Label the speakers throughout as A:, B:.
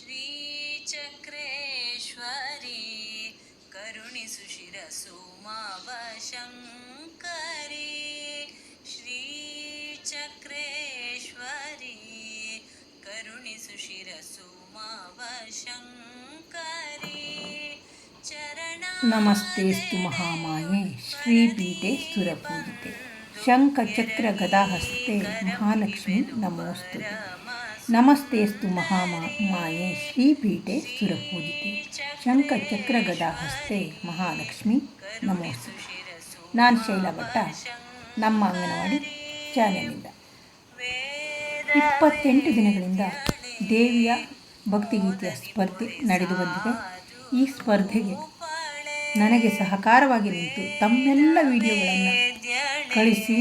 A: श्रीचक्रेश्वरी करुणिसुशिरसोमावशङ्करी श्रीचक्रेश्वरी करुणिसुशिरसोमावशङ्करी चरण
B: नमस्तेस्तु महामाये श्रीपीठे सुरपूजिते। शङ्खचक्रगदाहस्ते महालक्ष्मी नमोऽस्तु ನಮಸ್ತೆಸ್ತು ಮಹಾಮಾಯೆ ಶ್ರೀಪೀಠೆ ಸುರಪೂಜಿತೆ. ಶಂಖಚಕ್ರ ಹಸ್ತೆ ಮಹಾಲಕ್ಷ್ಮಿ. ನಮೋಸ್ತು. ನಾನು ಶೈಲಾ ಭಟ್ಟ, ನಮ್ಮ ಅಂಗನವಾಡಿ ಚಾನೆಲಿಂದ ಇಪ್ಪತ್ತೆಂಟು ದಿನಗಳಿಂದ ದೇವಿಯ ಭಕ್ತಿಗೀತೆಯ ಸ್ಪರ್ಧೆ ನಡೆದು ಬಂದಿದೆ. ಈ ಸ್ಪರ್ಧೆಗೆ ನನಗೆ ಸಹಕಾರವಾಗಿ ನಿಂತು ತಮ್ಮೆಲ್ಲ ವಿಡಿಯೋಗಳನ್ನು ಕಳಿಸಿ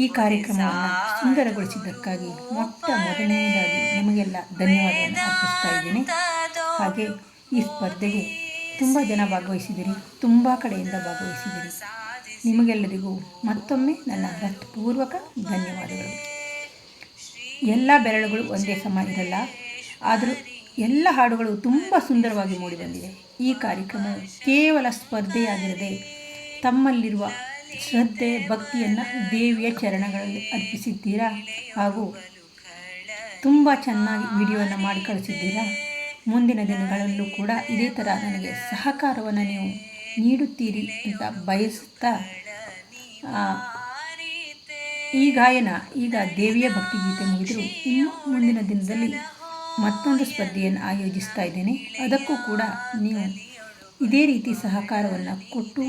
B: ಈ ಕಾರ್ಯಕ್ರಮವನ್ನು ಸುಂದರಗೊಳಿಸಿದ್ದಕ್ಕಾಗಿ ಮೊಟ್ಟ ಮೊದಲನೆಯದಾಗಿ ನಿಮಗೆಲ್ಲ ಧನ್ಯವಾದವನ್ನು ಅರ್ಪಿಸ್ತಾ ಇದ್ದೀನಿ. ಹಾಗೆ ಈ ಸ್ಪರ್ಧೆಗೆ ತುಂಬ ಜನ ಭಾಗವಹಿಸಿದಿರಿ, ತುಂಬ ಕಡೆಯಿಂದ ಭಾಗವಹಿಸಿದಿರಿ. ನಿಮಗೆಲ್ಲರಿಗೂ ಮತ್ತೊಮ್ಮೆ ನನ್ನ ಹೃತ್ಪೂರ್ವಕ ಧನ್ಯವಾದಗಳು. ಎಲ್ಲ ಬೆರಳುಗಳು ಒಂದೇ ಸಮ ಇರಲ್ಲ, ಆದರೂ ಎಲ್ಲ ಹಾಡುಗಳು ತುಂಬ ಸುಂದರವಾಗಿ ಮೂಡಿಬಂದಿದೆ ಈ ಕಾರ್ಯಕ್ರಮ ಕೇವಲ ಸ್ಪರ್ಧೆಯಾಗಿರದೆ ತಮ್ಮಲ್ಲಿರುವ ಶ್ರದ್ಧೆ, ಭಕ್ತಿಯನ್ನು ದೇವಿಯ ಚರಣಗಳಲ್ಲಿ ಅರ್ಪಿಸಿದ್ದೀರಾ? ಹಾಗೂ ತುಂಬ ಚೆನ್ನಾಗಿ ವಿಡಿಯೋವನ್ನು ಮಾಡಿ ಕಳಿಸಿದ್ದೀರಾ? ಮುಂದಿನ ದಿನಗಳಲ್ಲೂ ಕೂಡ ಇದೇ ಥರ ನನಗೆ ಸಹಕಾರವನ್ನು ನೀವು ನೀಡುತ್ತೀರಿ ಅಂತ ಬಯಸುತ್ತಾ ಈ ಗಾಯನ, ಈಗ ದೇವಿಯ ಭಕ್ತಿಗೀತೆ ಮುಗಿದರು. ಇನ್ನು ಮುಂದಿನ ದಿನದಲ್ಲಿ ಮತ್ತೊಂದು ಸ್ಪರ್ಧೆಯನ್ನು ಆಯೋಜಿಸ್ತಾ ಇದ್ದೇನೆ. ಅದಕ್ಕೂ ಕೂಡ ನೀವು ಇದೇ ರೀತಿ ಸಹಕಾರವನ್ನು ಕೊಟ್ಟು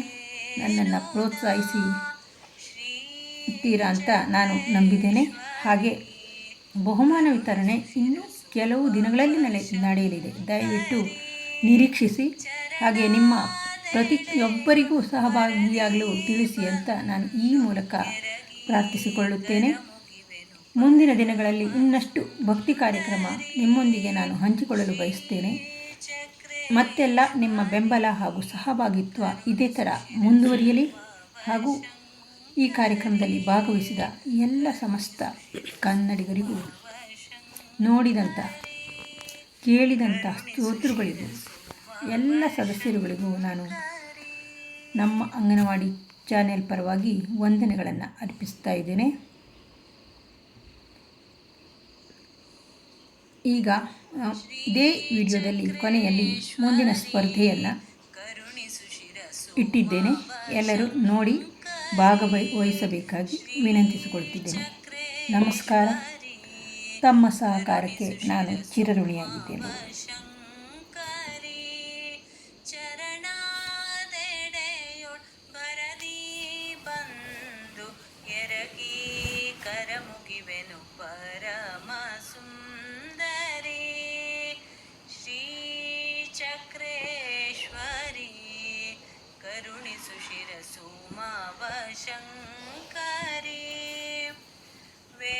B: ನನ್ನನ್ನು ಪ್ರೋತ್ಸಾಹಿಸಿ ಇರ್ತೀರಾ ಅಂತ ನಾನು ನಂಬಿದ್ದೇನೆ. ಹಾಗೆ ಬಹುಮಾನ ವಿತರಣೆ ಇನ್ನು ಕೆಲವು ದಿನಗಳಲ್ಲಿ ನಡೆ, ನಡೆಯಲಿದೆ. ದಯವಿಟ್ಟು ನಿರೀಕ್ಷಿಸಿ. ಹಾಗೆ ನಿಮ್ಮ ಪ್ರತಿಯೊಬ್ಬರಿಗೂ ಸಹಭಾಗಿಯಾಗಲು ತಿಳಿಸಿ ಅಂತ ನಾನು ಈ ಮೂಲಕ ಪ್ರಾರ್ಥಿಸಿಕೊಳ್ಳುತ್ತೇನೆ. ಮುಂದಿನ ದಿನಗಳಲ್ಲಿ ಇನ್ನಷ್ಟು ಭಕ್ತಿ ಕಾರ್ಯಕ್ರಮ ನಿಮ್ಮೊಂದಿಗೆ ನಾನು ಹಂಚಿಕೊಳ್ಳಲು ಬಯಸ್ತೇನೆ. ಮತ್ತೆಲ್ಲ ನಿಮ್ಮ ಬೆಂಬಲ ಹಾಗೂ ಸಹಭಾಗಿತ್ವ ಇದೇ ಥರ ಮುಂದುವರಿಯಲಿ? ಹಾಗೂ ಈ ಕಾರ್ಯಕ್ರಮದಲ್ಲಿ ಭಾಗವಹಿಸಿದ ಎಲ್ಲ ಸಮಸ್ತ ಕನ್ನಡಿಗರಿಗೂ ನೋಡಿದಂಥ, ಕೇಳಿದಂಥ ಸ್ತೋತ್ರಗಳಿಗೂ, ಎಲ್ಲ ಸದಸ್ಯರುಗಳಿಗೂ ನಾನು ನಮ್ಮ ಅಂಗನವಾಡಿ ಚಾನೆಲ್ ಪರವಾಗಿ ವಂದನೆಗಳನ್ನು ಅರ್ಪಿಸ್ತಾ ಇದ್ದೇನೆ. ಈಗ ಇದೇ ವಿಡಿಯೋದಲ್ಲಿ ಕೊನೆಯಲ್ಲಿ ಮುಂದಿನ ಸ್ಪರ್ಧೆಯನ್ನು ಇಟ್ಟಿದ್ದೇನೆ. ಎಲ್ಲರೂ ನೋಡಿ ಭಾಗವಹಿಸಬೇಕಾಗಿ ವಿನಂತಿಸಿಕೊಳ್ತಿದ್ದೇನೆ. ನಮಸ್ಕಾರ. ತಮ್ಮ ಸಹಕಾರಕ್ಕೆ ನಾನು ಚಿರಋಣಿಯಾಗಿದ್ದೇನೆ.
A: ಕರಮುಗಿವೆನು ಮುಗಿವೆನು ಸುಂದರಿ സുമവശങ്കരേ വേ